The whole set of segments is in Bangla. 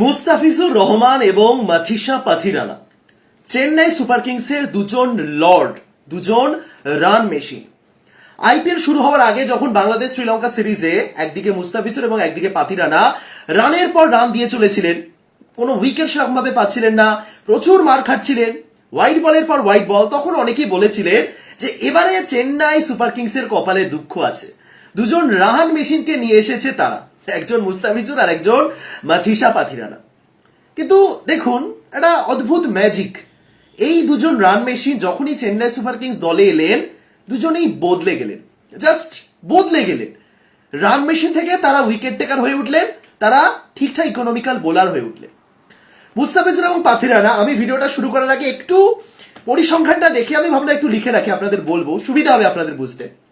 মুস্তাফিজুর রহমান এবং মাথিসা পাথিরানা। চেন্নাই সুপার কিংসের দুজন লর্ড, দুজন রান মেশিন। আইপিএল শুরু হওয়ার আগে যখন বাংলাদেশ শ্রীলঙ্কা সিরিজে একদিকে মুস্তাফিজুর এবং একদিকে পাথিরানা রানের পর রান দিয়ে চলেছিলেন, কোনো উইকেট সেরকমভাবে পাচ্ছিলেন না, প্রচুর মার খাচ্ছিলেন হোয়াইট বলের পর হোয়াইট বল তখন অনেকেই বলেছিলেন যে এবারে চেন্নাই সুপার কিংসের কপালে দুঃখ আছে। দুজন রাহান মেশিনকে নিয়ে এসেছে তারা। একজন মুস্তাফিজুর আর একজন মাথিসা পাথিরানা। কিন্তু দেখুন, একটা অদ্ভুত ম্যাজিক এই দুজন রান মেশিন যখনই চেন্নাই সুপার কিংস দলে এলেন, দুজনেই বদলে গেলেন। জাস্ট বদলে গেলেন। রান মেশিন থেকে তারা উইকেট টেকার হয়ে উঠলেন, তারা ঠিকঠাক ইকোনমিক্যাল বোলার হয়ে উঠলেন। মুস্তাফিজুর এবং পাথিরানা, আমি ভিডিওটা শুরু করার আগে একটু পরিসংখ্যানটা দেখে আমি ভাবলাম একটু লিখে রাখি, আপনাদের বলব। সুবিধা হবে আপনাদের বুঝতে।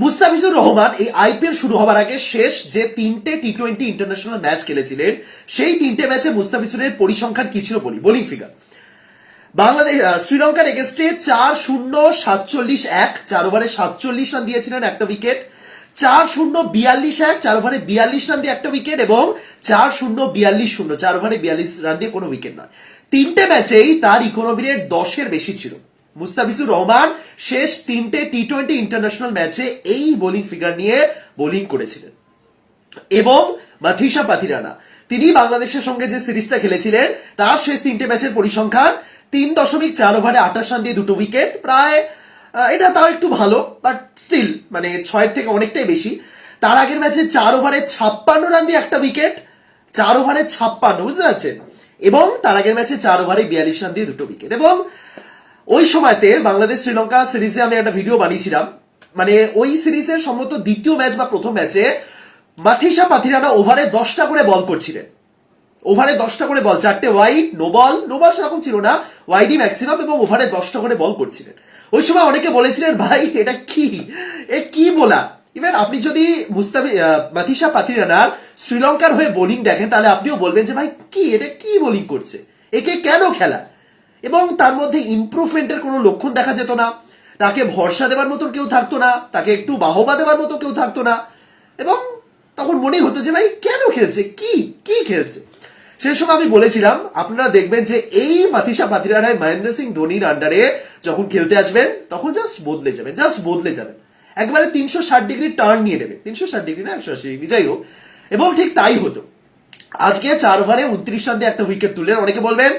মুস্তাফিজুর রহমান এই আইপিএল শুরু হওয়ার আগে শেষ যে তিনটে টি টোয়েন্টি ইন্টারন্যাশনাল ম্যাচ খেলেছিলেন, সেই তিনটে ম্যাচে মুস্তাফিজুরের পরিসংখ্যান কি ছিল বলি? বোলিং ফিগার বাংলাদেশ শ্রীলঙ্কার এগেস্টে চার শূন্য, সাতচল্লিশ এক, চার ওভারে সাতচল্লিশ রান দিয়েছিলেন একটা উইকেট চার শূন্য, বিয়াল্লিশ এক, চার ওভারে বিয়াল্লিশ রান দিয়ে একটা উইকেট এবং চার শূন্য, বিয়াল্লিশ শূন্য, চার ওভারে বিয়াল্লিশ রান দিয়ে কোনো উইকেট নয়। তিনটে ম্যাচেই তার ইকোনমি রেট দশের বেশি ছিল। মুস্তাফিজুর রহমান শেষ তিনটে টি টোয়েন্টি ইন্টারন্যাশনাল ম্যাচে এই বোলিং ফিগার নিয়ে বোলিং করেছিলেন। এবং মাথিসা পাথিরানা, তিনি বাংলাদেশের সঙ্গে যে সিরিজটা খেলেছিলেন, তার শেষ তিনটে ম্যাচের পরিসংখ্যান তিন দশমিক চার ওভারে আঠাশ রান দিয়ে দুটো উইকেট প্রায় এটা তাও একটু ভালো বাট স্টিল মানে ছয়ের থেকে অনেকটাই বেশি। তার আগের ম্যাচে চার ওভারে ছাপ্পান্ন রান দিয়ে একটা উইকেট চার ওভারে ছাপ্পান্ন, বুঝতে পারছেন? এবং তার আগের ম্যাচে চার ওভারে বিয়াল্লিশ রান দিয়ে দুটো উইকেট এবং ওই সময়তে বাংলাদেশ শ্রীলঙ্কা সিরিজে আমি একটা ভিডিও বানিয়েছিলাম। মানে ওই সিরিজের সম্ভবত দ্বিতীয় ম্যাচ বা প্রথম ম্যাচে মাথিসা পাথিরানা ওভারে দশটা করে বল করছিলেন। ওভারে দশটা করে বল, চারটে wide no ball no ball সেরকম ছিল না। ওয়াইডই ম্যাক্সিমাম এবং ওভারে দশটা করে বল করছিলেন। ওই সময় অনেকে বলেছিলেন, ভাই, এটা কি? এ কি বলা? ইভেন আপনি যদি মুস্তাফি মাথিসা পাথিরানার শ্রীলঙ্কার হয়ে বোলিং দেখেন, তাহলে আপনিও বলবেন যে, ভাই, কি? এটা কি বোলিং করছে? একে কেন খেলা? এবং তার মধ্যে ইমপ্রুভমেন্টের কোনো লক্ষণ দেখা যেত না। তাকে ভরসা দেওয়ার মতন কেউ থাকতো না, তাকে একটু বাহবা দেওয়ার মতো কেউ থাকতো না। এবং তখন মনেই হতো যে, ভাই, কেন খেলছে? কি কি খেলছে? সেই সময় আমি বলেছিলাম, আপনারা দেখবেন যে, এই মাথিসা পাথিরানায় মহেন্দ্র সিং ধোনির আন্ডারে যখন খেলতে আসবেন, তখন জাস্ট বদলে যাবেন জাস্ট বদলে যাবেন। একবারে তিনশো ষাট ডিগ্রি টার্ন নিয়ে নেবে তিনশো ষাট ডিগ্রি না, একশো আশি ডিগ্রি যাই হোক। এবং ঠিক তাই হতো। আজকে চার ওভারে উনত্রিশ রান দিয়ে একটা উইকেট তুললেন। অনেকে বলবেন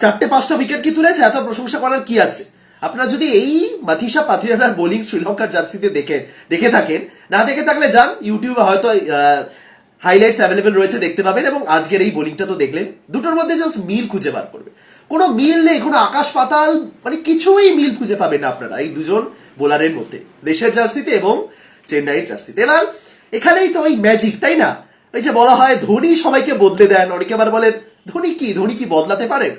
চারটে, পাঁচটা উইকেট কি তুলেছে? এত প্রশংসা করার কি আছে? আপনারা যদি এই মাথিসা পাথিরানার বোলিং শ্রীলঙ্কার জার্সিতে দেখে দেখে থাকেন, না দেখে থাকলে যান ইউটিউবে হয়তো হাইলাইটস অ্যাভেলেবেল রয়েছে, দেখতে পাবেন এবং আজকের এই বোলিংটা তো দেখলেন। দুটোর মধ্যে জাস্ট মিল খুঁজে বার করবে। কোনো মিল নেই, কোনো আকাশ পাতাল মানে কিছুই মিল খুঁজে পাবেন না আপনারা এই দুজন বোলারের মধ্যে। দেশের জার্সিতে এবং চেন্নাইয়ের জার্সিতে। এবার, এখানেই তো ওই ম্যাজিক তাই না? ওই যে বলা হয়, ধোনি সবাইকে বদলে দেন। অনেকে আবার বলেন, ধোনি কি? ধোনি কি বদলাতে পারেন?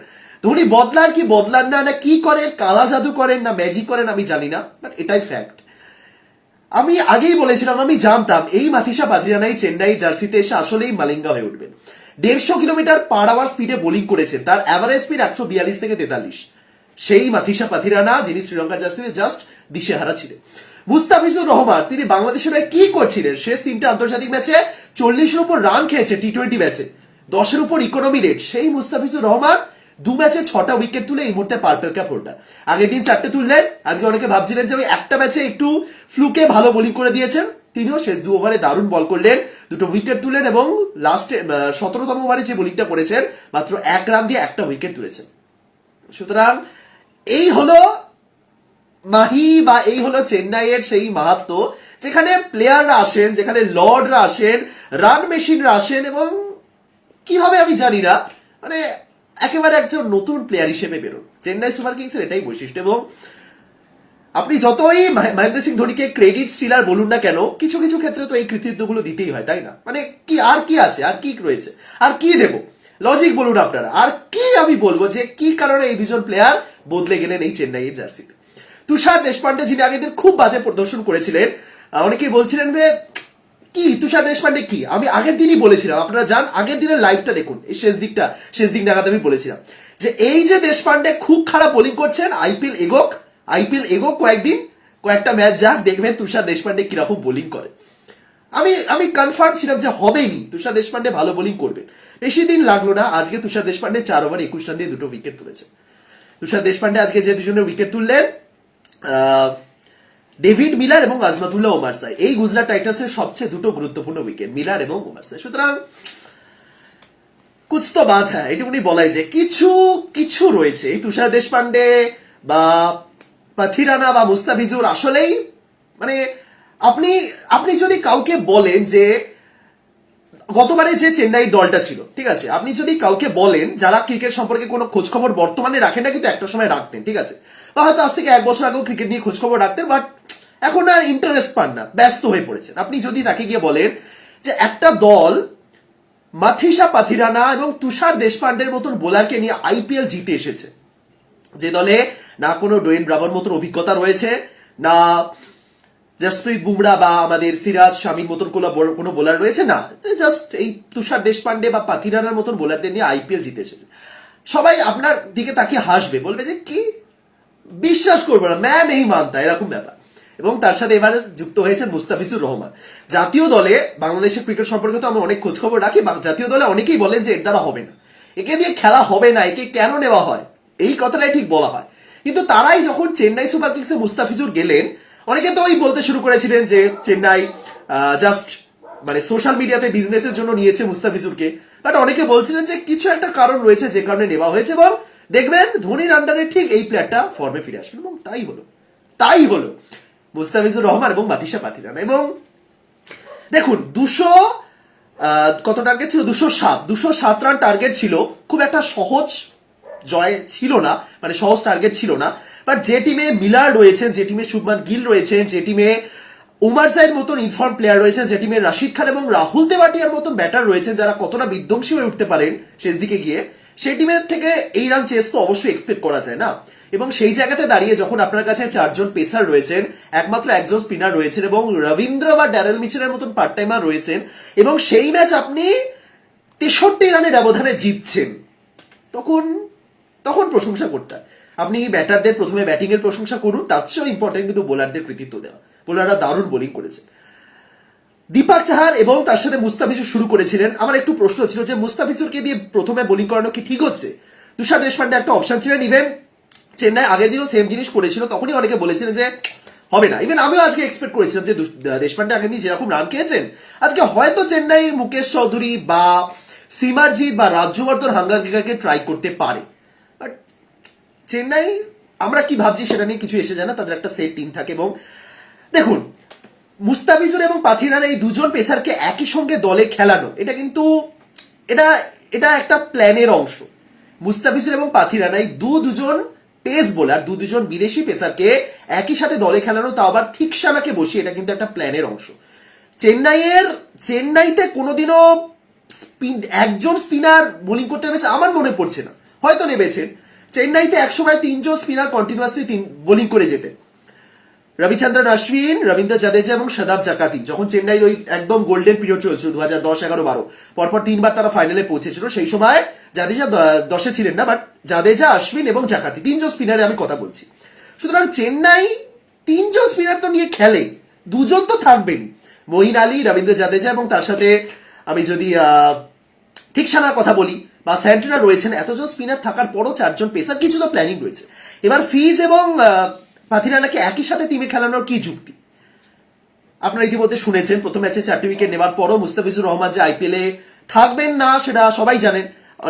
ধোনি বদলার কি? বদলান না না কি করেন? কালা জাদু করেন না ম্যাজিক করেন আমি জানি না বাট এটাই ফ্যাক্ট আমি আগেই বলেছিলাম, আমি জানতাম, এই মাথিসা বাদ্রিয়ানাই চেন্নাই জার্সিতে এসে আসলেই মালিঙ্গা হয়ে উঠবেন। দেড়শো কিলোমিটার পার আওয়ার স্পিডে বোলিং করেছেন তার অ্যাভারেজ স্পিড একশো বিয়াল্লিশ থেকে তেতাল্লিশ। সেই মাথিসা পাথিরানা যিনি শ্রীলঙ্কার জার্সিতে জাস্ট দিশেহারা ছিলেন। মুস্তাফিজুর রহমান, তিনি বাংলাদেশের হয়ে কি করছিলেন? শেষ তিনটে আন্তর্জাতিক ম্যাচে চল্লিশের উপর রান খেয়েছে টি টোয়েন্টি ম্যাচে দশের উপর ইকোনমি রেট সেই মুস্তাফিজুর রহমান দু ম্যাচে ছটা উইকেট তুলে এই মুহূর্তে পার্পেল ক্যাপ হোল্ডার আগের দিন চারটে তুললেন, আজকে অনেকে ভাবছিলেন যে ওই একটা ম্যাচে একটু ফ্লুকে ভালো বোলিং করে দিয়েছেন। তিনিও শেষ দু ওভারে দারুণ বল করলেন, দুটো উইকেট তুলেন এবং লাস্টে সতেরোতম ওভারে যে বোলিংটা করেছেন, মাত্র এক রান দিয়ে একটা উইকেট তুলেছেন। সুতরাং এই হলো মাহি বা এই হলো চেন্নাইয়ের সেই মাহাত্ম, যেখানে প্লেয়াররা আসেন, যেখানে লর্ডরা আসেন রান মেশিনরা আসেন এবং কীভাবে আমি জানি না মানে একেবারে একজন নতুন প্লেয়ার হিসেবে বেরোন চেন্নাই সুপার কিংসের এটাই বৈশিষ্ট্য এবং আপনি যতই মহেন্দ্র সিং ধোনিকে ক্রেডিট স্টিলার বলুন না কেন, কিছু কিছু ক্ষেত্রে তো এই কৃতিত্বগুলো দিতেই হয়, তাই না? মানে কি, আর কি আছে, আর কি রয়েছে, আর কি দেব? লজিক বলুন আপনারা, আর কি আমি বলব যে কি কারণে এই দুজন প্লেয়ার বদলে গেলেন এই চেন্নাইয়ের জার্সিতে? তুষার দেশপান্ডে যিনি আগের দিন খুব বাজে প্রদর্শন করেছিলেন অনেকেই বলছিলেন যে কি? তুষার দেশপান্ডে কি? আমি আগের দিনই বলেছিলাম, আপনারা যান, আগের দিনের লাইভটা দেখুন, এই শেষ দিকটা, শেষ দিক নাগাদ আমি বলেছিলাম। যে এই যে দেশপান্ডে খুব খারাপ বোলিং করছেন, আইপিএল এগোক আইপিএল এগোক কয়েকদিন, কয়েকটা ম্যাচ যাক, দেখবেন তুষার দেশপান্ডে কীরকম বোলিং করে। আমি আমি কনফার্ম ছিলাম যে হবেই নি তুষার দেশপান্ডে ভালো বোলিং করবেন। বেশি দিন লাগল না, আজকে তুষার দেশপান্ডে চার ওভার একুশ রান দিয়ে দুটো উইকেট তুলেছে। তুষার দেশপান্ডে আজকে যে দুজনের উইকেট তুললেন ডেভিড মিলার এবং আজমাতুল্লাহ ওমার সাই এই গুজরাট টাইটান্সের সবচেয়ে দুটো গুরুত্বপূর্ণ উইকেট মিলার এবং ওমার সাই সুতরাং কুছ তো বাদ হ্যাঁ এটুকুনি বলাই যে কিছু কিছু রয়েছে। এই তুষার দেশপান্ডে বা পাথিরানা বা মুস্তাফিজুর আসলেই মানে আপনি আপনি যদি কাউকে বলেন যে গতবারে যে চেন্নাই দলটা ছিল, ঠিক আছে? আপনি যদি কাউকে বলেন, যারা ক্রিকেট সম্পর্কে কোনো খোঁজখবর বর্তমানে রাখেন না, কিন্তু একটা সময় রাখতেন, ঠিক আছে? বা হয়তো আজ থেকে এক বছর আগেও ক্রিকেট নিয়ে খোঁজ খবর রাখতেন বাট এখন আর ইন্টারেস্ট পান না, ব্যস্ত হয়ে পড়েছেন। আপনি যদি তাকে গিয়ে বলেন যে একটা দল মাথিসা পাথিরানা এবং তুষার দেশপান্ডের মতন বোলারকে নিয়ে আইপিএল জিতে এসেছে, যে দলে না কোনো ডোয়েন ব্রাভোর মতন অভিজ্ঞতা রয়েছে, না জসপ্রীত বুমরা বা আমাদের সিরাজ শামির মতন কোনো কোনো বোলার রয়েছে, না জাস্ট এই তুষার দেশপান্ডে বা পাথিরানার মতন বোলারদের নিয়ে আইপিএল জিতে এসেছে। সবাই আপনার দিকে তাকিয়ে হাসবে, বলবে যে কি বিশ্বাস করব না। ম্যান এই মানতা এরকম ব্যাপার। এবং তার সাথে এবারে যুক্ত হয়েছেন মুস্তাফিজুর রহমান। জাতীয় দলে বাংলাদেশের ক্রিকেট সম্পর্কে তো আমরা অনেক খোঁজ খবর রাখি জাতীয় দলে অনেকেই বলেন যে এর দ্বারা হবে না। একে দিয়ে খেলা হবে না, একে কেন নেওয়া হয়? এই কথাটাই ঠিক বলা হয়। কিন্তু তারাই যখন চেন্নাই সুপার কিংসে মুস্তাফিজুর গেলেন, অনেকে তো ওই বলতে শুরু করেছিলেন যে চেন্নাই জাস্ট মানে সোশ্যাল মিডিয়াতে বিজনেসের জন্য নিয়েছে মুস্তাফিজুরকে। বাট অনেকে বলছিলেন যে কিছু একটা কারণ রয়েছে যে কারণে নেওয়া হয়েছে, এবং দেখবেন, ধোনির আন্ডারে ঠিক এই প্লেয়ারটা ফর্মে ফিরে আসবেন, এবং তাই হলো। তাই হলো মুস্তাফিজুর রহমান এবং মাতিসা পাতিরানা। এবং দেখুন, দুশো কত টার্গেট ছিল? দুশো সাত। দুশো সাত রান টার্গেট ছিল। খুব একটা সহজ জয় ছিল না মানে সহজ টার্গেট ছিল না। বাট যে টিমে মিলার রয়েছেন, যে টিমে শুভমান গিল রয়েছেন, যে টিমে উমার সাইড মতন ইনফর্ম প্লেয়ার রয়েছেন, যে টিমে রাশিদ খান এবং রাহুল তেবাটিয়ার মতন ব্যাটার রয়েছেন, যারা কতটা বিধ্বংসী হয়ে উঠতে পারেন, শেষ দিকে গিয়ে। সেই টিমের থেকে এই রান চেস তো অবশ্যই এক্সপেক্ট করা যায়, না? এবং সেই জায়গাতে দাঁড়িয়ে যখন আপনার কাছে চারজন পেসার রয়েছেন, একমাত্র একজন স্পিনার রয়েছেন এবং রবীন্দ্র বা ড্যারেল মিচেলের মতন পার্ট টাইমার রয়েছেন এবং সেই ম্যাচ আপনি তেষট্টি রানের ব্যবধানে জিতছেন, তখন তখন প্রশংসা করতে। আপনি ব্যাটারদের প্রথমে ব্যাটিং এর প্রশংসা করুন, তার চেয়েও ইম্পর্টেন্ট কিন্তু বোলারদের কৃতিত্ব দেওয়া। বোলাররা দারুণ বোলিং করেছে। দীপক চাহার এবং তার সাথে মুস্তাফিজুর শুরু করেছিলেন। আমার একটু প্রশ্ন ছিল যে মুস্তাফিজুরকে দিয়ে প্রথমে বোলিং করানো কি ঠিক হচ্ছে? তুষার দেশপান্ডে একটা অপশন ছিলেন ইভেন চেন্নাই আগের দিনও সেম জিনিস করেছিল, তখনই অনেকে বলেছিলেন যে হবে না। ইভেন আমিও আজকে এক্সপেক্ট করেছিলাম যে দেশপান্ডে আগের দিন যেরকম রান খেয়েছেন, আজকে হয়তো চেন্নাই মুকেশ চৌধুরী বা সিমারজিৎ বা রাজ্যবর্ধন হাঙ্গারকে ট্রাই করতে পারে। বাট চেন্নাই, আমরা কি ভাবছি সেটা নিয়ে কিছু এসে যায় না, তাদের একটা সেট টিম থাকে এবং দেখুন মুস্তাফিজুর এবং পাথিরার এই দুজন পেসারকে একই সঙ্গে দলে খেলানো, এটা কিন্তু এটা এটা একটা প্ল্যানের অংশ। মুস্তাফিজুর এবং পাথিরানা এই দু দুজন পেস বোলার, দু দুজন বিদেশি পেসারকে একই সাথে দলে খেলানো তাও আবার ঠিকসানাকে বসিয়ে এটা কিন্তু একটা প্ল্যানের অংশ। চেন্নাইয়ের, চেন্নাইতে কোনোদিনও স্পিন, একজন স্পিনার বোলিং করতে নেমেছে, আমার মনে পড়ছে না। হয়তো নেমেছেন চেন্নাইতে একসময় তিনজন স্পিনার কন্টিনিউয়াসলি বোলিং করে যেতেন। রবিচন্দ্রন অশ্বিন, রবীন্দ্র জাদেজা এবং সদাব জাকাতি যখন চেন্নাইর ওই একদম গোল্ডেন পিরিয়ড চলছিল দু হাজার দশ, এগারো, বারো, পরপর তিনবার তারা ফাইনালে পৌঁছেছিল। সেই সময় জাদেজা দশে ছিলেন না বাট জাদেজা, অশ্বিন এবং জাকাতি তিনজন স্পিনারে আমি কথা বলছি। সুতরাং চেন্নাই তিনজন স্পিনার তো নিয়ে খেলে, দুজন তো থাকবেন। মহিন আলী, রবীন্দ্র জাদেজা এবং তার সাথে আমি যদি ঠিক সানার কথা বলি, বা স্যান্ট্রিনা রয়েছেন, এতজন স্পিনার থাকার পরও চারজন পেসার কিছু তো প্ল্যানিং রয়েছে। এবার ফিজ এবং আহ, পাথিরানাকে একই সাথে টিমে খেলানোর কি যুক্তি? আপনারা ইতিমধ্যে শুনেছেন প্রথম ম্যাচে চারটি উইকেট নেবার পরও মুস্তাফিজুর রহমান যে আইপিএলে থাকবেন না সেটা সবাই জানেন।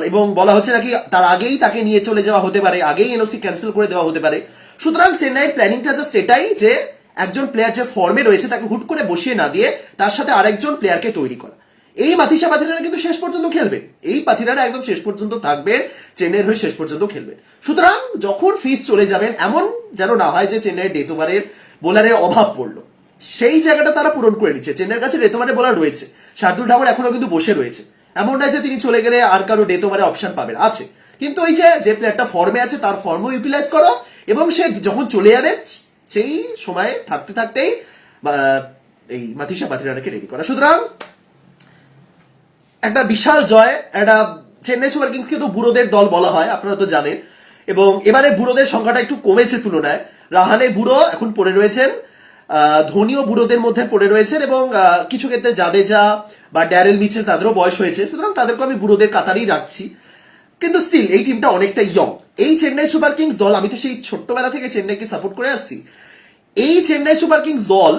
এবং বলা হচ্ছে নাকি তার আগেই তাকে নিয়ে চলে যাওয়া হতে পারে আগেই এনওসি ক্যান্সেল করে দেওয়া হতে পারে। সুতরাং চেন্নাইয়ের প্ল্যানিংটা জাস্ট এটাই যে একজন প্লেয়ার যে ফর্মে রয়েছে তাকে হুট করে বসিয়ে না দিয়ে তার সাথে আরেকজন প্লেয়ারকে তৈরি করা। এই মাথিসা পাথিরারা কিন্তু শেষ পর্যন্ত খেলবে। এই পাথিরারা একদম শেষ পর্যন্ত থাকবেন চেন্নাইয়ের হয়ে শেষ পর্যন্ত খেলবে। সুতরাং যখন ফিস চলে যাবেন, এমন যেন না হয় যে চেন্নাইয়ের ডেথ ওভারের বোলারের অভাব পড়ল। সেই জায়গাটা তারা পূরণ করে নিচ্ছে। চেন্নাইয়ের কাছে ওভারে বোলার রয়েছে। শার্দুল ঠাকুর এখনও কিন্তু বসে রয়েছে। এমন নয় যে তিনি চলে গেলে আর কারও ওভারে অপশন পাবেন। আছে। কিন্তু ওই যে যে প্লেয়ারটা ফর্মে আছে, তার ফর্মও ইউটিলাইজ করো এবং সে যখন চলে যাবে, সেই সময়ে থাকতে থাকতেই এই মাথিসা পাথিরাটাকে রেডি করা। সুতরাং একটা বিশাল জয়, একটা চেন্নাই সুপার কিংসকে তো বুড়োদের দল বলা হয়, আপনারা তো জানেন। এবং এবারে বুড়োদের সংখ্যাটা একটু কমেছে তুলনায়। রাহানে বুড়ো এখন পড়ে রয়েছেন ধোনিও বুড়োদের মধ্যে পড়ে রয়েছেন এবং কিছু ক্ষেত্রে জাদেজা বা ড্যারেল মিচেল তাদেরও বয়স হয়েছে। সুতরাং তাদেরকে আমি বুড়োদের কাতারেই রাখছি। কিন্তু স্টিল এই টিমটা অনেকটা ইয়ং এই চেন্নাই সুপার কিংস দল, আমি তো সেই ছোট্টবেলা থেকে চেন্নাইকে সাপোর্ট করে আসছি। এই চেন্নাই সুপার কিংস দল,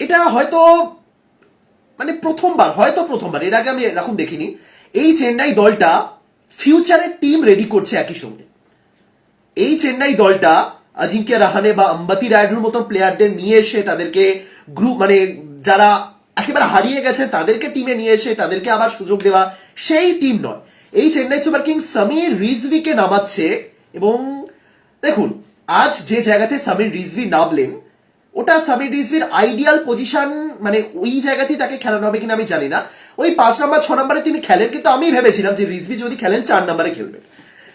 এটা হয়তো মানে প্রথমবার, হয়তো প্রথমবার, এর আগে আমি এরকম দেখিনি, এই চেন্নাই দলটা ফিউচারের টিম রেডি করছে একই সঙ্গে। এই চেন্নাই দলটা অজিঙ্ক্য রাহানে বা আম্বাতি রায়ডুর মতো প্লেয়ারদের নিয়ে এসে তাদেরকে গ্রুপ মানে যারা একেবারে হারিয়ে গেছে, তাদেরকে টিমে নিয়ে এসে তাদেরকে আবার সুযোগ দেওয়া সেই টিম নয়। এই চেন্নাই সুপার কিংস সমীর রিজভিকে নামাচ্ছে এবং দেখুন, আজ যে জায়গাতে সামির রিজভি নামলেন ওটা সামির রিজভির আইডিয়াল পজিশন মানে ওই জায়গাতেই তাকে খেলানো হবে কিনা আমি জানি না। ওই পাঁচ নাম্বার, ছ নম্বরে তিনি খেলেন, কিন্তু আমি ভেবেছিলাম যে রিজভি যদি খেলেন, চার নম্বরে খেলবেন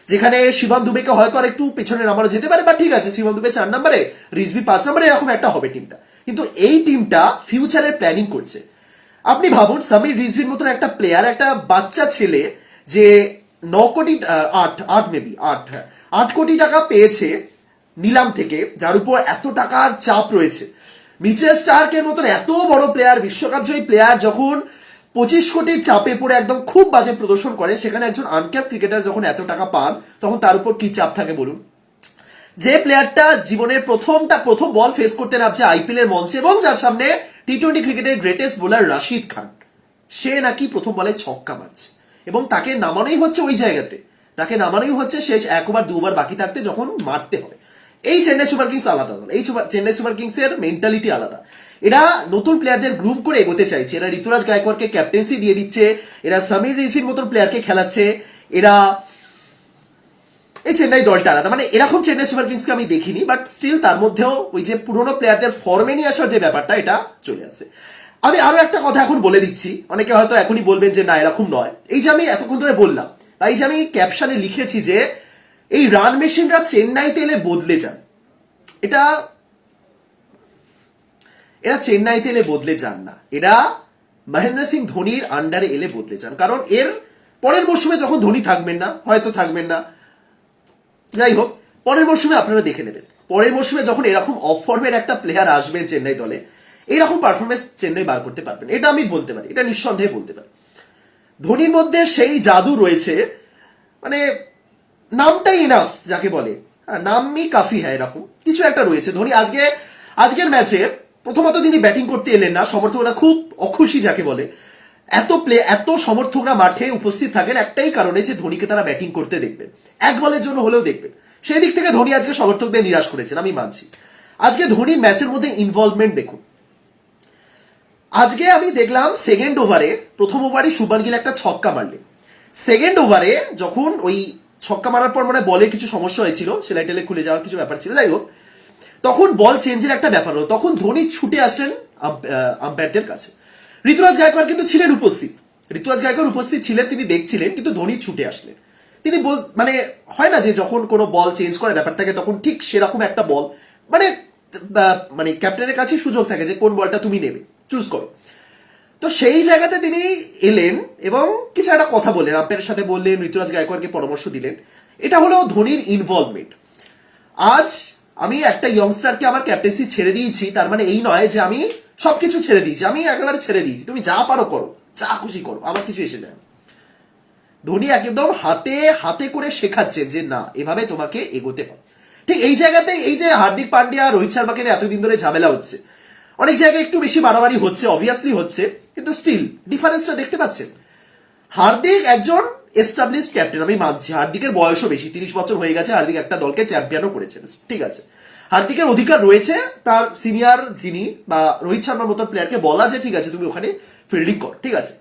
যেখানে শিবম দুবেকে হয়তো আর একটু পেছনে নামানো যেতে পারে বা ঠিক আছে, শিবম দুবে চার নম্বরে, রিজভি পাঁচ নম্বরে, এরকম একটা হবে টিমটা কিন্তু এই টিমটা ফিউচারের প্ল্যানিং করছে। আপনি ভাবুন, সামির রিজভির মতন একটা প্লেয়ার একটা বাচ্চা ছেলে যে ন কোটি আট আট মেবি আট হ্যাঁ আট কোটি টাকা পেয়েছে নিলাম থেকে, যার উপর এত টাকার চাপ রয়েছে। মিচেল স্টার্কের মতন এত বড় প্লেয়ার বিশ্বকাপ জয়ী প্লেয়ার যখন পঁচিশ কোটির চাপে পড়ে একদম খুব বাজে প্রদর্শন করে, সেখানে একজন আনক্যাপ ক্রিকেটার যখন এত টাকা পান, তখন তার উপর কি চাপ থাকে বলুন? যে প্লেয়ারটা জীবনের প্রথমটা, প্রথম বল ফেস করতে নামছে আইপিএল এর মঞ্চে এবং যার সামনে টি টোয়েন্টি ক্রিকেটের গ্রেটেস্ট বোলার রাশিদ খান, সে নাকি প্রথম বলে ছক্কা মারছে এবং তাকে নামানোই হচ্ছে ওই জায়গাতে। তাকে নামানোই হচ্ছে শেষ একবার দুবার বাকি থাকতে যখন মারতে হবে। এই চেন্নাই সুপার কিংস আলাদা দল। এই চেন্নাই সুপার কিংস এর মেন্টালিটি আলাদা। এরা নতুন প্লেয়ারদের গ্রুপ করে এগোতে চাইছে। এরা ঋতুরাজ গায়কোয়াড়কে ক্যাপ্টেন্সি দিয়ে দিচ্ছে। এরা সমীর রিজভির মতন প্লেয়ারকে খেলাচ্ছে। এরা এই চেন্নাই দলটা আলাদা। মানে এরকম চেন্নাই সুপার কিংসকে আমি দেখিনি বাট স্টিল তার মধ্যেও ওই যে পুরোনো প্লেয়ারদের ফর্মে নিয়ে আসার যে ব্যাপারটা, এটা চলে আসে আমি আরও একটা কথা এখন বলে দিচ্ছি। অনেকে হয়তো এখনই বলবেন যে, না, এরকম নয়। এই যে আমি এতক্ষণ ধরে বললাম, এই যে আমি ক্যাপশনে লিখেছি যে এই রান মেশিনরা চেন্নাইতে এলে বদলে যান। এটা এরা চেন্নাইতে এলে বদলে যান না। এরা মহেন্দ্র সিং ধোনির আন্ডারে এলে বদলে যান। কারণ এর পরের মরশুমে যখন ধোনি থাকবেন না, হয়তো থাকবেন না। যাই হোক, পরের মরশুমে আপনারা দেখে নেবেন। পরের মরশুমে যখন এরকম অফ ফর্মের একটা প্লেয়ার আসবেন চেন্নাই দলে, এইরকম পারফরমেন্স চেন্নাই বার করতে পারবেন। এটা আমি বলতে পারি, এটা নিঃসন্দেহে বলতে পারি। ধোনির মধ্যে সেই জাদু রয়েছে মানে নামটাই ইনাফ যাকে বলে। হ্যাঁ, নামই কাফি হ্যাঁ এরকম। কিছু একটা রয়েছে। ধোনি আজকে আজকের ম্যাচে প্রথমত তিনি ব্যাটিং করতে এলেন না। সমর্থকরা খুব অখুশি যাকে বলে। এত প্লে এত সমর্থকরা মাঠে উপস্থিত থাকেন একটাই কারণে যে ধোনিকে তারা ব্যাটিং করতে দেখবেন এক বলের জন্য হলেও দেখবেন সেই দিক থেকে ধোনি আজকে সমর্থকদের নিরাশ করেছেন আমি মানছি। আজকে ধোনির ম্যাচের মধ্যে ইনভলভমেন্ট দেখুন। আজকে আমি দেখলাম সেকেন্ড ওভারে প্রথম ওভারে শুভমান গিল একটা ছক্কা মারলেন। সেকেন্ড ওভারে যখন ওই ছক্কা মারার পর মানে বলের কিছু সমস্যা হয়েছিল, সেলাই টেলে খুলে যাওয়ার কিছু ব্যাপার ছিল যাই হোক তখন বল চেঞ্জের একটা ব্যাপার হলো, তখন ধোনি ছুটে আসলেন আম্পায়ারদের কাছে। ঋতুরাজ গায়কোয়াড় কিন্তু ছিলেন উপস্থিত। ঋতুরাজ গায়কোয়াড় উপস্থিত ছিলেন, তিনি দেখছিলেন, কিন্তু ধোনি ছুটে আসলেন। তিনি বল মানে হয় না যে যখন কোনো বল চেঞ্জ করে ব্যাপারটাকে, তখন ঠিক সেরকম একটা বল মানে মানে ক্যাপ্টেনের কাছে সুযোগ থাকে যে কোন বলটা তুমি নেবে, চুজ করো। তো সেই জায়গাতে তিনি এলেন এবং কিছু একটা কথা বললেন। আম্পায়ারের সাথে বললেন, ঋতুরাজ গায়কোয়াড়কে পরামর্শ দিলেন। এটা হলো ধোনির ইনভলভমেন্ট আজ আমি একটা ইয়ংস্টারকে আমার ক্যাপ্টেন্সি ছেড়ে দিয়েছি, তার মানে এই নয় যে আমি সবকিছু ছেড়ে দিয়েছি, আমি একেবারে ছেড়ে দিয়েছি। তুমি যা পারো করো, যা খুশি করো, আমার কিছু এসে যায়। ধোনি একদম হাতে হাতে করে শেখাচ্ছেন যে না, এভাবে তোমাকে এগোতে হবে। ঠিক এই জায়গাতে এই যে হার্দিক পান্ডিয়া, রোহিত শর্মাকে এতদিন ধরে ঝামেলা হচ্ছে অনেক জায়গায় একটু বেশি বাড়াবাড়ি হচ্ছে অবভিয়াসলি হচ্ছে, কিন্তু স্টিল ডিফারেন্সটা দেখতে পাচ্ছেন। হার্দিক একজন এস্টাবলিশ ক্যাপ্টেন আমি মানছি। হার্দিকের বয়সও বেশি, তিরিশ বছর হয়ে গেছে, হার্দিক একটা দলকে চ্যাম্পিয়নও করেছেন, ঠিক আছে। হার্দিকের অধিকার রয়েছে, তার সিনিয়র যিনি বা রোহিত শর্মার মতো প্লেয়ারকে বলা যে, ঠিক আছে, তুমি ওখানে ফিল্ডিং কর ঠিক আছে।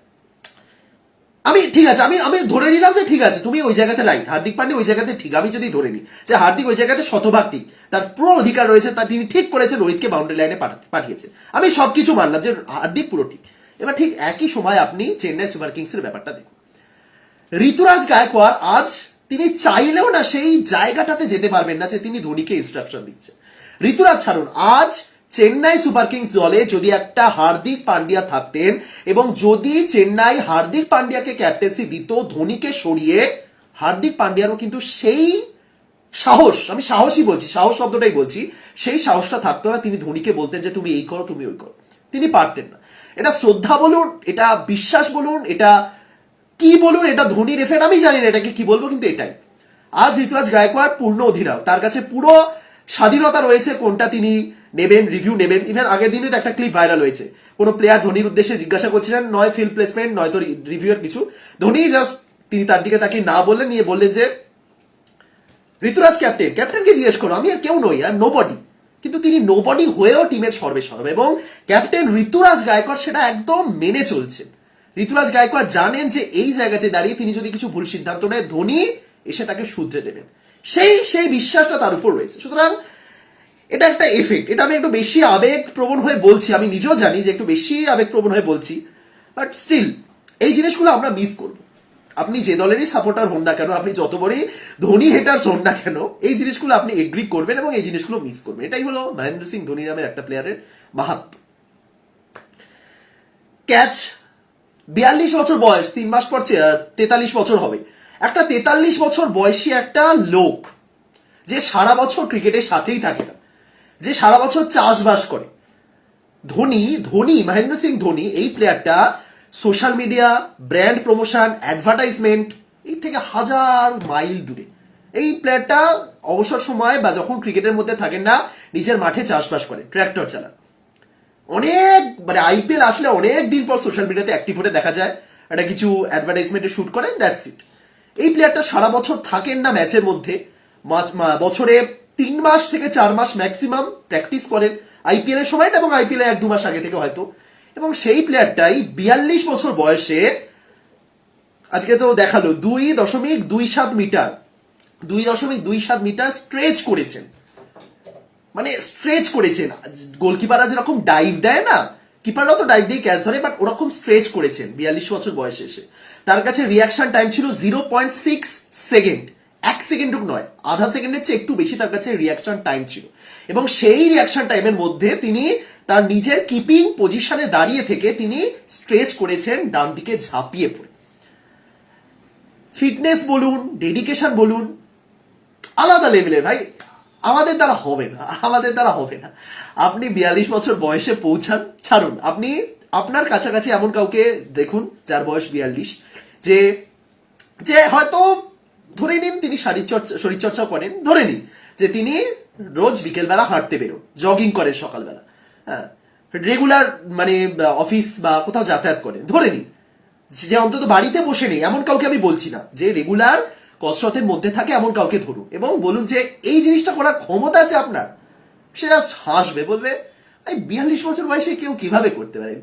আমি, ঠিক আছে, আমি আমি ধরে নিলাম যে ঠিক আছে, তুমি ওই জায়গাতে রাইট হার্দিক পান্ডে ওই জায়গাতে ঠিক, আমি যদি ধরে নিই যে হার্দিক ওই জায়গাতে শতভাগ ঠিক, তার পুরো অধিকার রয়েছে, তা তিনি ঠিক করেছেন রোহিতকে বাউন্ডারি লাইনে পাঠিয়েছে। আমি সব কিছু মানলাম যে হার্দিক পুরো ঠিক। এবার ঠিক একই সময় আপনি চেন্নাই সুপার কিংসের ব্যাপারটা দেখুন। ঋতুরাজ গায়কোয়াড় আজ তিনি চাইলেও না সেই জায়গাটাতে যেতে পারবেন না যে তিনি ধোনিকে ইনস্ট্রাকশন দিচ্ছে। ঋতুরাজ ছাড়ুন, আজ চেন্নাই সুপার কিংস দলে যদি একটা হার্দিক পান্ডিয়া থাকতেন এবং যদি চেন্নাই হার্দিক পান্ডিয়াকে ক্যাপ্টেন্সি দিত, ধোনিকে সরিয়ে, হার্দিক পান্ডিয়ারও কিন্তু সেই সাহস, আমি সাহসই বলছি, সাহস শব্দটাই বলছি, সেই সাহসটা থাকতো না। তিনি ধোনিকে বলতেন যে, তুমি এই করো, তুমি ওই করো। তিনি পারতেন না। এটা শ্রদ্ধা বলুন, এটা বিশ্বাস বলুন, এটা কি বলুন, এটা ধোনির এফেক্ট আমি জানি না এটাকে কি বলব, কিন্তু এটাই। আজ ঋতুরাজ গায়কোয়াড় পূর্ণ অধিনায়ক, তার কাছে পুরো স্বাধীনতা রয়েছে কোনটা তিনি নেবেন রিভিউ নেবেন। ইভেন আগের দিনে তো একটা ক্লিপ ভাইরাল হয়েছে। কোনো প্লেয়ার ধোনির উদ্দেশ্যে জিজ্ঞাসা করছিলেন, নয় ফিল্ড প্লেসমেন্ট নয়তো রিভিউয়ের কিছু। ধোনি জাস্ট তিনি তার দিকে তাকে না বললেন, নিয়ে বললেন যে, ঋতুরাজ ক্যাপ্টেন ক্যাপ্টেনকে জিজ্ঞেস করো, আমি আর কেউ নই আর নোবডি কিন্তু তিনি নোবডি হয়েও টিমের সর্বে সর্ব এবং ক্যাপ্টেন ঋতুরাজ গায়কর সেটা একদম মেনে চলছেন। ঋতুরাজ গায়কর জানেন যে এই জায়গাতে দাঁড়িয়ে তিনি যদি কিছু ভুল সিদ্ধান্ত নেয়, ধোনি এসে তাকে শুধরে দেবেন। সেই সেই বিশ্বাসটা তার উপর রয়েছে। সুতরাং এটা একটা এফেক্ট এটা আমি একটু বেশি আবেগ প্রবণ হয়ে বলছি। আমি নিজেও জানি যে একটু বেশি আবেগ প্রবণ হয়ে বলছি। বাট স্টিল এই জিনিসগুলো আমরা মিস করব। আপনি যে দলেরই সাপোর্টার হন না কেন, আপনি যত বড়ই ধোনি হেটার্স হন না কেন, এই জিনিসগুলো আপনি এগ্রি করবেন এবং এই জিনিসগুলো মিস করবেন। এটাই হলো মহেন্দ্র সিং ধোনি নামের একটা প্লেয়ারের মাহাত্ম ক্যাচ বিয়াল্লিশ বছর বয়স, তিন মাস পর তেতাল্লিশ বছর হবে। একটা তেতাল্লিশ বছর বয়সী একটা লোক, যে সারা বছর ক্রিকেটের সাথেই থাকে না। যে সারা বছর চাষবাস করে। ধোনি ধোনি, মহেন্দ্র সিং ধোনি, এই প্লেয়ারটা social media, brand promotion, advertisement, এই থেকে হাজার মাইল দূরে। এই প্লেয়ারটা অবসর সময় বা যখন ক্রিকেটের মধ্যে থাকেন না, নিজের মাঠে চাষবাস করে, ট্র্যাক্টর চালান। অনেক মানে আইপিএল আসলে অনেক দিন পর সোশ্যাল মিডিয়াতে অ্যাক্টিভ হতে দেখা যায়। একটা কিছু অ্যাডভার্টাইজমেন্টে শুট করেন দ্যাটস ইট এই প্লেয়ারটা সারা বছর থাকেন না ম্যাচের মধ্যে। বছরে তিন মাস থেকে চার মাস ম্যাক্সিমাম প্র্যাকটিস করেন আইপিএল এর সময়টা এবং আইপিএল এক দু মাস আগে থেকে হয়তো। এবং সেই প্লেয়ারটাই বিয়াল্লিশ বছর বয়সে আজকে তো দেখাল, দুই দশমিক দুই সাত মিটার, দুই দশমিক দুই সাত মিটার স্ট্রেচ করেছেন। মানে স্ট্রেচ করেছেন। গোলকিপাররা যেরকম ডাইভ দেয় না কিপাররাও তো ডাইভ দিয়ে ক্যাচ ধরে বাট ওরকম স্ট্রেচ করেছেন বিয়াল্লিশ বছর বয়সে এসে। তার কাছে রিয়াকশন টাইম ছিল জিরো পয়েন্ট সিক্স সেকেন্ড এক সেকেন্ডও নয়, আধা সেকেন্ডের চেয়ে একটু বেশি তার কাছে রিয়াকশন টাইম ছিল। এবং সেই রিয়াকশন টাইমের মধ্যে তিনি তার নিজের কিপিং পজিশনে দাঁড়িয়ে থেকে তিনি স্ট্রেচ করেছেন, ডান দিকে ঝাঁপিয়ে পড়ে। ফিটনেস বলুন ডেডিকেশন বলুন, আলাদা লেভেলের ভাই, আমাদের দ্বারা হবে না, আমাদের দ্বারা হবে না। আপনি বিয়াল্লিশ বছর বয়সে পৌঁছান, ছাড়ুন। আপনি, আপনার কাছাকাছি এমন কাউকে দেখুন যার বয়স বিয়াল্লিশ, যে যে হয়তো ধরে নিন তিনি শরীরচর্চা শরীরচর্চা করেন, ধরে নিন যে তিনি রোজ বিকেলবেলা হাঁটতে বেরোন জগিং করেন সকালবেলা। হ্যাঁ রেগুলার মানে অফিস বা কোথাও যাতায়াত করেন, ধরে নিন। যে অন্তত বাড়িতে বসে নেই, এমন কাউকে আমি বলছি না। যে রেগুলার কসরতের মধ্যে থাকে, এমন কাউকে ধরুন। এবং বলুন যে, এই জিনিসটা করার ক্ষমতা আছে আপনার। সে জাস্ট হাসবে, বলবে, এই বিয়াল্লিশ বছর বয়সে কেউ কীভাবে করতে পারে?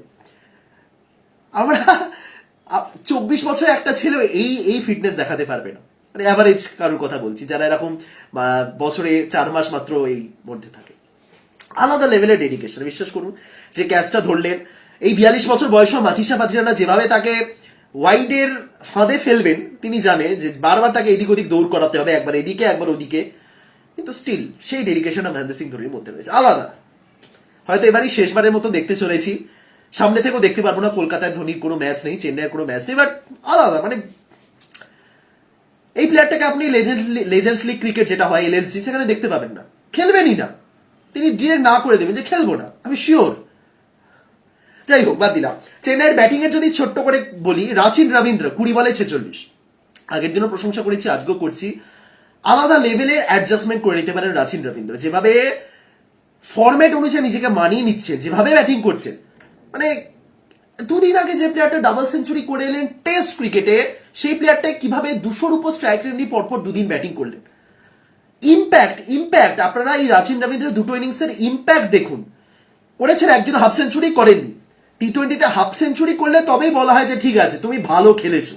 আমরা চব্বিশ বছর একটা ছেলে এই এই ফিটনেস দেখাতে পারবে না। মানে অ্যাভারেজ কারোর কথা বলছি, যারা এরকম বছরে চার মাস মাত্র এই মধ্যে থাকে। আলাদা লেভেলের ডেডিকেশন বিশ্বাস করুন, যে ক্যাচটা ধরলেন, এই বিয়াল্লিশ বছর বয়সেও মাথিসা পাথিরানা যেভাবে তাকে ওয়াইডের ফাঁদে ফেলবেন, তিনি জানে যে বারবার তাকে এদিক ওদিক দৌড় করাতে হবে, একবার এদিকে, একবার ওদিকে। কিন্তু স্টিল সেই ডেডিকেশনটা মহেন্দ্র সিং ধোনির মধ্যে রয়েছে। আলাদা। হয়তো এবারই শেষবারের মতো দেখতে চলেছি। সামনে থেকেও দেখতে পারব না, কলকাতায় ধোনির কোনো ম্যাচ নেই, চেন্নাইয়ের কোনো ম্যাচ নেই বাট আলাদা মানে এই প্লেয়ারটাকে আপনি লেজেন্ড লেজেন্ডস লিগ ক্রিকেট যেটা হয় এলএলসি সেখানে দেখতে পাবেন না। খেলবেনই না। তিনি ডিরেক্ট না করে দেবেন যে খেলব না। আমি শিওর যাই হোক, বাদ দিলাম। চেন্নাইয়ের ব্যাটিং এর যদি ছোট্ট করে বলি, রাচিন রবীন্দ্র, কুড়ি বলে ছেচল্লিশ। আগের দিনও প্রশংসা করেছি, আজকেও করছি। আলাদা লেভেলে অ্যাডজাস্টমেন্ট করে নিতে পারেন রাচিন রবীন্দ্র। যেভাবে ফরম্যাট অনুযায়ী নিজেকে মানিয়ে নিচ্ছে, যেভাবে ব্যাটিং করছেন মানে দুদিন আগে যে প্লেয়ারটা ডাবল সেঞ্চুরি করে এলেন টেস্ট ক্রিকেটে সেই প্লেয়ারটা কীভাবে দুশোর উপর স্ট্রাইক রেট নিয়ে পরপর দুদিন ব্যাটিং করলেন? ইম্প্যাক্ট ইম্প্যাক্ট আপনারা এই রাচিন রবীন্দ্রের দুটো ইনিংসের ইম্প্যাক্ট দেখুন। করেছেন একজন হাফ সেঞ্চুরি করেননি। টি টোয়েন্টিতে হাফ সেঞ্চুরি করলে তবেই বলা হয় যে ঠিক আছে, তুমি ভালো খেলেছো।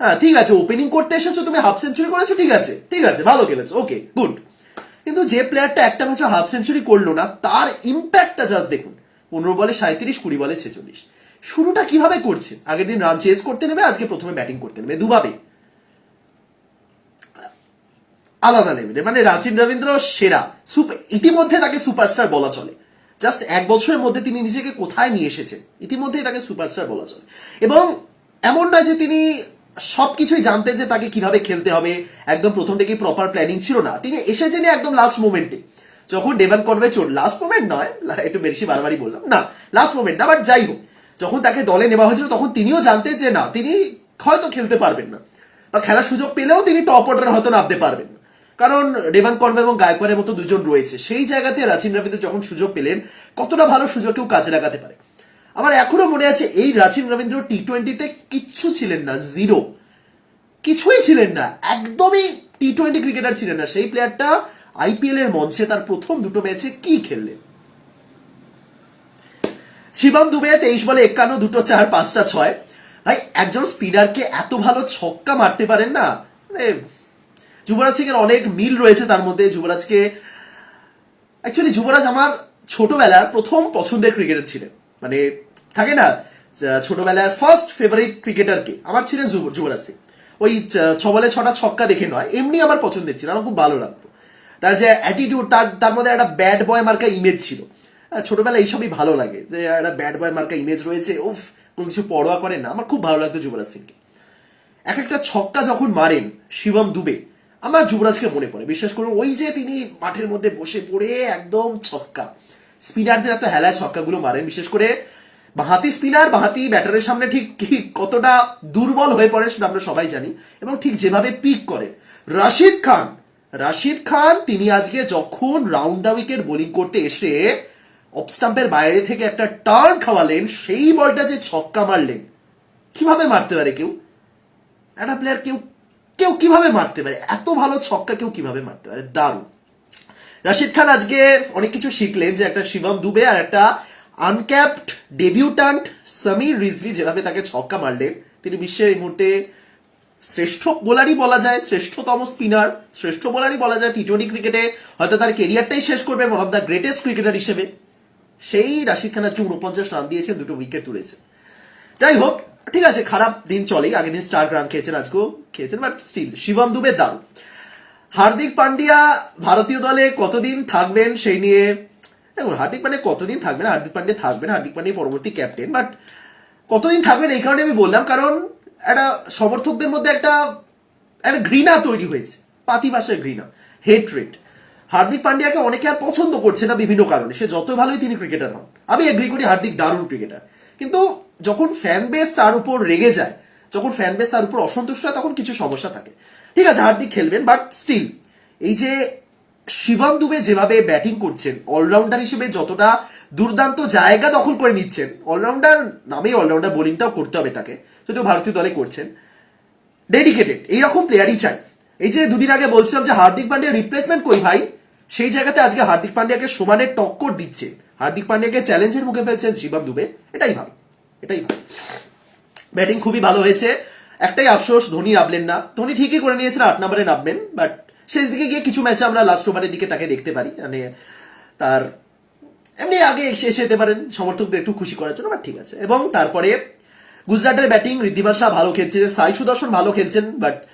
হ্যাঁ ঠিক আছে ওপেনিং করতে এসেছ, তুমি হাফ সেঞ্চুরি করেছ, ঠিক আছে ঠিক আছে, ভালো খেলেছো ওকে গুড কিন্তু যে প্লেয়ারটা একটা ম্যাচে হাফ সেঞ্চুরি করল না, তার ইম্প্যাক্টটা জাস্ট দেখুন। পনেরো বলে সাঁত্রিশ কুড়ি বলে ছেচল্লিশ। শুরুটা কীভাবে করছে? আগের দিন রান চেস করতে নেবে, আজকে প্রথমে ব্যাটিং করতে নেবে। দুভাবে। আলাদা লেভেলে মানে রাজীব রবীন্দ্র সেরা। ইতিমধ্যে তাকে সুপারস্টার বলা চলে। জাস্ট এক বছরের মধ্যে তিনি নিজেকে কোথায় নিয়ে এসেছেন? ইতিমধ্যেই তাকে সুপারস্টার বলা চলে। এবং এমন নয় যে তিনি সব কিছুই জানতেন যে তাকে কীভাবে খেলতে হবে। একদম প্রথম থেকেই প্রপার প্ল্যানিং ছিল না। তিনি এসেছেন একদম লাস্ট মোমেন্টে যখন ডেভান করবে চোট লাস্ট মোমেন্ট নয় একটু বেশি বারবারই বললাম। না লাস্ট মোমেন্ট না বাট যাই হোক। যখন তাকে দলে নেওয়া হয়েছিল, তখন তিনিও জানতেন যে না, তিনি হয়তো খেলতে পারবেন না। বা খেলার সুযোগ পেলেও তিনি টপ অর্ডারে হয়তো নামতে পারবেন কারণ রেভান কর্মে এবং গায়কোয়ারের মতো দুজন রয়েছে। সেই জায়গাতে রাচিন রবীন্দ্র যখন সুযোগ পেলেন, কতটা ভালো সুযোগ কেউ কাজে লাগাতে পারে? আমার এখনও মনে আছে, এই রাচিন রবীন্দ্র টি টোয়েন্টিতে কিচ্ছু ছিলেন না, জিরো। কিছুই ছিলেন না। একদমই টি টোয়েন্টি ক্রিকেটার ছিলেন না। সেই প্লেয়ারটা আইপিএল এর মঞ্চে তার প্রথম দুটো ম্যাচে কি খেললেন? শিবম দুবে তেইশ বলে একান্ন, দুটো চার, পাঁচটা ছয়। ভাই, একজন স্পিনারকে এত ভালো ছক্কা মারতে পারেন না? মানে যুবরাজ সিং এর অনেক মিল রয়েছে তার মধ্যে। যুবরাজকে অ্যাকচুয়ালি যুবরাজ আমার ছোটবেলার প্রথম পছন্দের ক্রিকেটার ছিলেন। মানে থাকে না ছোটবেলার ফার্স্ট ফেভারিট ক্রিকেটারকে আমার ছিলেন যুবরাজ সিং। ওই ছ বলে ছটা ছক্কা দেখে নয়, এমনি আমার পছন্দের ছিল। আমার খুব ভালো লাগতো। তার যে অ্যাটিটিউড তার তার মধ্যে একটা ব্যাড বয় মার্কা ইমেজ ছিল। আহ, ছোটবেলায় এইসবই ভালো লাগে। যে একটা ব্যাড বয় মার্কা ইমেজ রয়েছে উফ কোনো কিছু পরোয়া করেন না আমার খুব ভালো লাগতো যুবরাজ সিংকে। এক একটা ছক্কা যখন মারেন শিবম দুবে আমার যুবরাজকে মনে পড়ে। বিশ্বাস করুন ওই যে তিনি মাঠের মধ্যে বসে পড়ে একদম ছক্কা। স্পিনারদের এত হেলায় ছক্কাগুলো মারেন বিশেষ করে বাহাতি স্পিনার বাহাতি ব্যাটারের সামনে ঠিক কতটা দুর্বল হয়ে পড়ে সেটা আমরা সবাই জানি এবং ঠিক যেভাবে পিক করেন। রাশিদ খান রাশিদ খান তিনি আজকে যখন রাউন্ড উইকেট বোলিং করতে এসে অফ স্টাম্পের বাইরে থেকে একটা টার্ন খাওয়ালেন, সেই বলটা যে ছক্কা মারলেন। কীভাবে মারতে পারে কেউ? একটা প্লেয়ার কেউ কেউ কীভাবে মারতে পারে? এত ভালো ছক্কা কেউ কীভাবে মারতে পারে? দারুণ। রাশিদ খান আজকে অনেক কিছু শিখলেন, যে একটা শিবম দুবে আর একটা আনক্যাপড ডেবিউটান্ট সমীর রিজলি যেভাবে তাকে ছক্কা মারলেন, তিনি বিশ্বের এই মুহূর্তে শ্রেষ্ঠ বোলারই বলা যায়, শ্রেষ্ঠতম স্পিনার শ্রেষ্ঠ বোলারই বলা যায় টি টোয়েন্টি ক্রিকেটে হয়তো তার কেরিয়ারটাই শেষ করবে one of the greatest cricketer হিসেবে। সেই রাশিদ খান আজকে উনপঞ্চাশ রান দিয়েছে, দুটো উইকেট তুলেছে। যাই হোক, ঠিক আছে, খারাপ দিন চলেই। আগের দিন স্টার রান খেয়েছেন, আজকেও খেয়েছেন বাট স্টিল শিবম দুবে দারুণ। হার্দিক পান্ডিয়া ভারতীয় দলে কতদিন থাকবেন সেই নিয়ে, দেখুন, হার্দিক পান্ডিয়া কতদিন থাকবেন, হার্দিক পান্ডিয়া থাকবেন, হার্দিক পান্ডিয়া পরবর্তী ক্যাপ্টেন বাট কতদিন থাকবেন এই কারণে আমি বললাম, কারণ একটা সমর্থকদের মধ্যে একটা একটা ঘৃণা তৈরি হয়েছে পাতি ভাষায় ঘৃণা হেট রেট হার্দিক পান্ডিয়াকে অনেকে আর পছন্দ করছে না বিভিন্ন কারণে। সে যত ভালোই তিনি ক্রিকেটার হন। আমি এগ্রি করি হার্দিক দারুণ ক্রিকেটার কিন্তু যখন ফ্যান বেস তার উপর রেগে যায়, যখন ফ্যান বেস তার উপর অসন্তুষ্ট হয়, তখন কিছু সমস্যা থাকে। ঠিক আছে, হার্দিক খেলবেন বাট স্টিল এই যে শিবম দুবে যেভাবে ব্যাটিং করছেন অলরাউন্ডার হিসেবে যতটা দুর্দান্ত জায়গা দখল করে নিচ্ছেন অলরাউন্ডার নামেই অলরাউন্ডার বোলিংটাও করতে হবে তাকে, যদিও ভারতীয় দলে করছেন। ডেডিকেটেড এইরকম প্লেয়ারই চাই। এই যে দুদিন আগে বলছিলাম যে হার্দিক পান্ডিয়া রিপ্লেসমেন্ট কই ভাই? সেই জায়গাতে আজকে হার্দিক পান্ডিয়াকে সমানে টক্কর দিচ্ছে। হার্দিক পান্ডিয়াকে চ্যালেঞ্জের মুখে ফেলছেন শিবম দুবে। এটাই ভালো। এটাই ভালো। ব্যাটিং খুবই ভালো হয়েছে। একটাই আফসোস, ধোনি নামলেন না। ধোনি ঠিকই করে নিয়েছেন, আট নম্বরে নামবেন বাট শেষ দিকে গিয়ে কিছু ম্যাচে আমরা লাস্ট ওভারের দিকে তাকে দেখতে পারি। মানে তার এমনি আগে শেষ যেতে পারেন, সমর্থকদের একটু খুশি করার জন্য বাট ঠিক আছে। এবং তারপরে গুজরাটের ব্যাটিং ঋদ্ধিমান শাহ ভালো খেলছে, সাই সুদর্শন ভালো খেলছেন বাট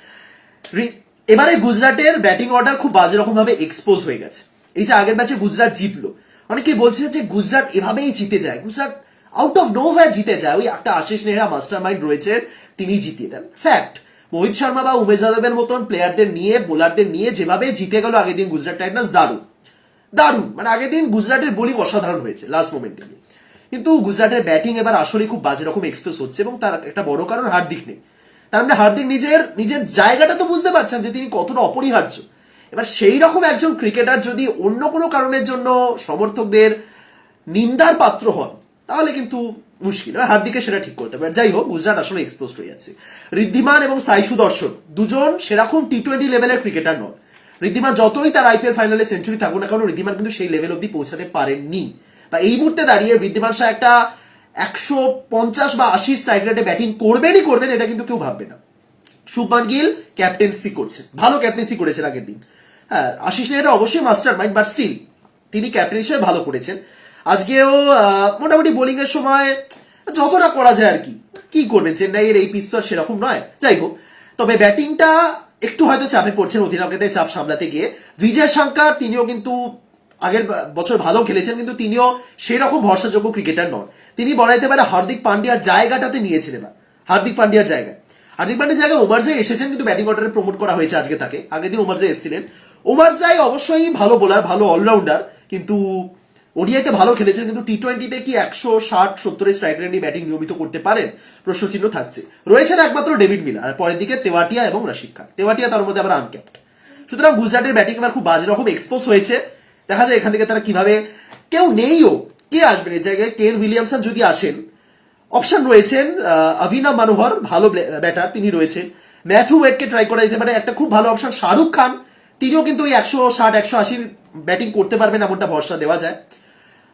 এবারে গুজরাটের ব্যাটিং অর্ডার খুব বাজে রকম ভাবে এক্সপোজ হয়ে গেছে। এই যে আগের ম্যাচে গুজরাট জিতলো। অনেকে বলছে যে গুজরাট এভাবেই জিতে যায়। গুজরাট আউট অফ নো জিতে যায়। ওই একটা আশিস নেহরা মাস্টার মাইন্ড রয়েছে, তিনি জিতিয়ে দেন। ফ্যাক্ট মোহিত শর্মা বা উমেশ যাদবের মতন প্লেয়ারদের নিয়ে বোলারদের নিয়ে যেভাবে জিতে গেল, আগের দিন গুজরাট টাইটান্স দারুণ। দারুণ। মানে আগের দিন গুজরাটের বোলিং অসাধারণ হয়েছে লাস্ট মোমেন্টে কিন্তু গুজরাটের ব্যাটিং এবার আসলে খুব বাজে রকম এক্সপ্রেস হচ্ছে এবং তার একটা বড় কারণ হার্দিক নেই। তার মানে হার্দিক নিজের নিজের জায়গাটা তো বুঝতে পারছেন যে তিনি কতটা অপরিহার্য। এবার সেই রকম একজন ক্রিকেটার যদি অন্য কোনো কারণের জন্য সমর্থকদের নিন্দার পাত্র হন, তাহলে কিন্তু মুশকিল। আর হার্দিকে সেটা ঠিক করতে পারে যাই হোক, গুজরাট আসলে এক্সপোজ হয়ে যাচ্ছে। ঋদ্ধিমান এবং সাই সুদর্শন দুজন সেরকম টি টোয়েন্টি লেভেলের ক্রিকেটার নন। ঋদ্ধিমান যতই তার আইপিএল ফাইনালে সেঞ্চুরি থাকুক না কারণ ঋদ্ধিমান কিন্তু সেই লেভেল অব্দি পৌঁছাতে পারেননি। বা এই মুহূর্তে দাঁড়িয়ে ঋদ্ধিমান শাহ একটা একশো পঞ্চাশ বা আশির স্ট্রাইক রেটে ব্যাটিং করবেনই করবেন, এটা কিন্তু কেউ ভাববে না। শুভমান গিল ক্যাপ্টেন্সি করছেন ভালো ক্যাপ্টেন্সি করেছেন আগের দিন। হ্যাঁ আশিস নেহরা অবশ্যই মাস্টার মাইন্ড বাট স্টিল তিনি ক্যাপ্টেন হিসেবে ভালো করেছেন। আজকেও মোটামুটি বোলিং এর সময় যতটা করা যায় আর কি কি করবেন? চেন্নাইয়ের এই পিস তো আর সেরকম নয়। যাই হোক, তবে ব্যাটিংটা একটু হয়তো চাপে পড়ছেন অধিনায়কদের চাপ সামলাতে গিয়ে। বিজয় শঙ্কর তিনিও কিন্তু আগের বছর ভালো খেলেছেন, কিন্তু তিনিও সেরকম ভরসাযোগ্য ক্রিকেটার নন। তিনি বলাইতে পারে হার্দিক পান্ডিয়ার জায়গাটাতে নিয়েছেন এবার। হার্দিক পান্ডিয়ার জায়গা হার্দিক পান্ডের জায়গায় ওমার জাই এসেছেন, কিন্তু ব্যাটিং অর্ডারে প্রমোট করা হয়েছে আজকে তাকে। আগের দিন ওমার জাই এসেছিলেন। ওমার জাই অবশ্যই ভালো বোলার ভালো অলরাউন্ডার কিন্তু ওডিআইতে ভালো খেলেছেন, কিন্তু টি টোয়েন্টিতে কি একশো ষাট, সত্তরের স্ট্রাইক রেট নিয়ে ব্যাটিং নিয়মিত করতে পারেন? প্রশ্নচিহ্ন থাকছে। রয়েছেন একমাত্র ডেভিড মিলার, আর পরের দিকে তেওয়াটিয়া এবং রশিদ খান। তেওয়াটিয়া তার মধ্যে আবার আনক্যাপ্ট সুতরাং গুজরাটের ব্যাটিং এবার খুব বাজে রকম এক্সপোজ হয়েছে। দেখা যায় এখান থেকে তারা কীভাবে, কেউ নেইও, কে আসবেন এই জায়গায়? কেন উইলিয়ামসন যদি আসেন? অপশন রয়েছেন অভিনব মনোহর, ভালো ব্যাটার, তিনি রয়েছেন। ম্যাথু ওয়েটকে ট্রাই করা যেতে পারে, একটা খুব ভালো অপশন শাহরুখ খান। তিনিও কিন্তু ওই একশো ষাট, একশো আশির ব্যাটিং করতে পারবেন এমনটা ভরসা দেওয়া যায়।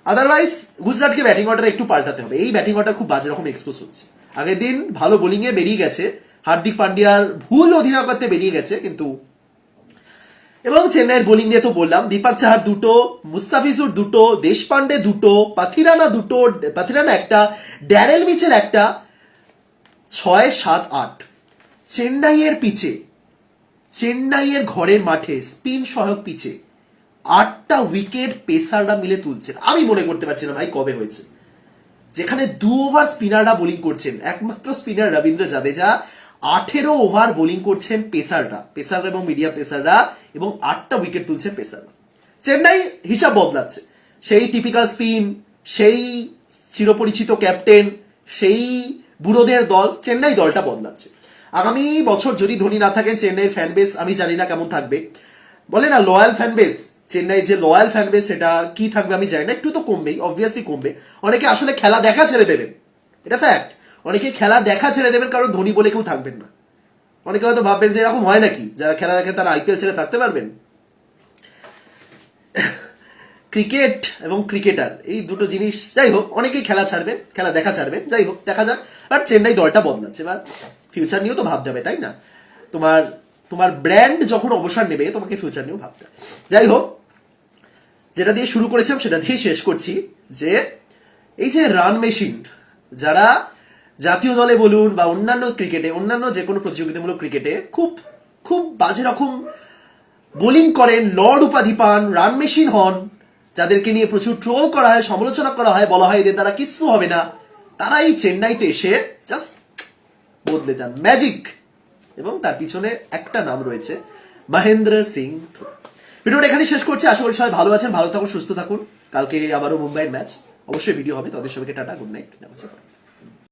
আদারওয়াইজ গুজরাটকে ব্যাটিং অর্ডার একটু পাল্টাতে হবে। এই ব্যাটিং অর্ডার খুব বাজে রকম এক্সপোজ হচ্ছে। আগের দিন ভালো বোলিংয়ে বেরিয়ে গেছে। হার্দিক পান্ডিয়ার ভুল অধিনায়কত্বে বেরিয়ে গেছে, কিন্তু এবং চেন্নাইয়ের বোলিং নিয়ে তো বললাম, দীপক চাহার দুটো, মুস্তাফিজুর দুটো দেশপান্ডে দুটো, পাথিরানা দুটো, পাথিরানা একটা, ড্যারেল মিচেল একটা, ছয়, সাত, আট। চেন্নাইয়ের পিচে, চেন্নাইয়ের ঘরের মাঠে, স্পিন সহায়ক পিচে, আটটা উইকেট পেসাররা মিলে তুলছেন। আমি মনে করতে পারছি না ভাই কবে হয়েছে। যেখানে দু ওভার স্পিনাররা বোলিং করছেন, একমাত্র স্পিনার রবীন্দ্র জাদেজা আঠেরো ওভার বোলিং করছেন পেসাররা পেসাররা এবং মিডিয়া পেসাররা, এবং আটটা উইকেট তুলছেন পেসাররা। চেন্নাই হিসাব বদলাচ্ছে। সেই টিপিক্যাল স্পিন সেই চিরপরিচিত ক্যাপ্টেন সেই বুড়োদের দল, চেন্নাই দলটা বদলাচ্ছে। আগামী বছর যদি ধোনি না থাকেন চেন্নাইয়ের ফ্যান বেস আমি জানি না কেমন থাকবে। বলে না লয়াল ফ্যান বেস চেন্নাই যে লয়াল ফ্যান বেস সেটা কি থাকবে আমি জানি না, একটু তো কমবেই অবভিয়াসলি কমবে। অনেকে আসলে খেলা দেখা ছেড়ে দেবেন। এটা ফ্যাক্ট অনেকে খেলা দেখা ছেড়ে দেবেন কারণ ধোনি বলে কেউ থাকবেন না। অনেকে হয়তো ভাববেন যে এরকম হয় নাকি? যারা খেলা দেখেন তারা আইপিএল ছেড়ে থাকতে পারবেন। ক্রিকেট এবং ক্রিকেটার, এই দুটো জিনিস, যাই হোক, অনেকেই খেলা ছাড়বেন, খেলা দেখা ছাড়বেন, যাই হোক, দেখা যাক। বাট চেন্নাই দলটা বদলাচ্ছে। এবার ফিউচার নিয়েও তো ভাবতে হবে, তাই না? তোমার তোমার ব্র্যান্ড যখন অবসর নেবে, তোমাকে ফিউচার নিয়েও ভাবতে যাই হোক, যেটা দিয়ে শুরু করেছিলাম সেটা দিয়ে শেষ করছি যে, এই যে রান মেশিন যারা জাতীয় দলে বলুন বা অন্যান্য ক্রিকেটে, অন্যান্য যে কোনো প্রতিযোগিতামূলক ক্রিকেটে খুব খুব বাজে রকম বোলিং করেন লর্ড উপাধি পান, রান মেশিন হন, যাদেরকে নিয়ে প্রচুর ট্রোল করা হয়, সমালোচনা করা হয়, বলা হয় এদের দ্বারা কিচ্ছু হবে না। তারা এই চেন্নাইতে এসে জাস্ট বদলে যান। ম্যাজিক এবং তার পিছনে একটা নাম রয়েছে, মহেন্দ্র সিং ভিডিওটা এখানে শেষ করছি। আশা করি সবাই ভালো আছেন, ভালো থাকুন, সুস্থ থাকুন। কালকে আবারও মুম্বাইয়ের ম্যাচ অবশ্যই ভিডিও হবে তাদের সবাইকে টাটা গুড নাইট